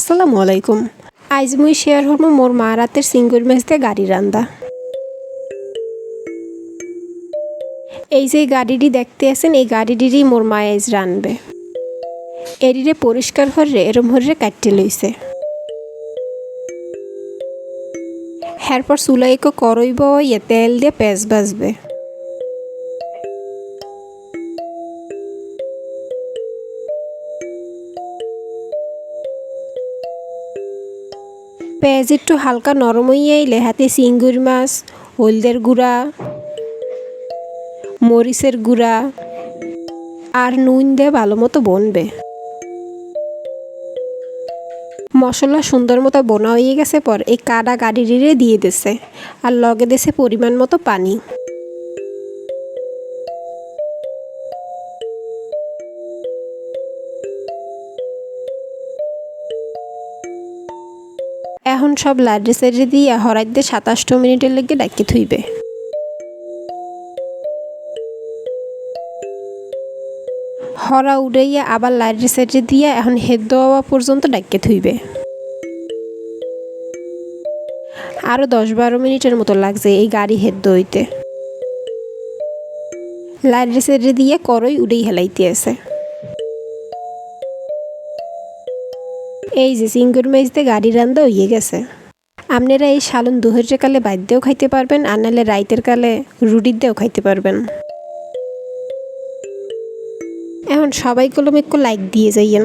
আসসালামু আলাইকুম। আইজ মুই শেয়ার হরমো মোর মা রাতের সিঙ্গুর মেজতে গাড়ি রান্দা। এই যে গাড়িটি দেখতে আছেন, এই গাড়িটিরই মোর মা আইজ রানবে। এরিরে পরিষ্কার হরে এরম হরে কাটতে লইছে। এরপর চুলাইকো করইব ইয়ে তেল দিয়ে পেঁয়াজ বাজবে পেঁয়াজ একটু হালকা নরম হয়ে আইলে হাতে চিংগুর মাছ, হলদের গুঁড়া, মরিচের গুঁড়া আর নুন দিয়ে ভালো মতো বনবে। মশলা সুন্দর মতো বোনা হয়ে গেছে পর এই কাটা গাড়িরে দিয়ে দিছে। আর লগে দিছে পরিমাণ মতো পানি। এখন সব লাড্ডি সাইডে দিয়ে হরাইতে সাতাশটো মিনিটের লেগে ডাকি থুইবে। হরা উড়াইয়া আবার লাইটের সাইডে দিয়ে এখন হেদ্দ হওয়া পর্যন্ত ডাকে থুইবে। আরও দশ বারো মিনিটের মতো লাগছে এই গাড়ি হেদ্দ হইতে লাইটের সাইডে দিয়ে করই উড়েই হেলাইতে আছে। এই যে সিঙ্গুর মেজতে গাড়ি রান্দা হইয়ে গেছে। আপনারা এই সালন দুহের কালে বাদ্যেও খাইতে পারবেন, আর নাহলে রাইতের কালে রুটির দিয়েও খাইতে পারবেন। এখন সবাই কলম একটু লাইক দিয়ে যাইয়েন।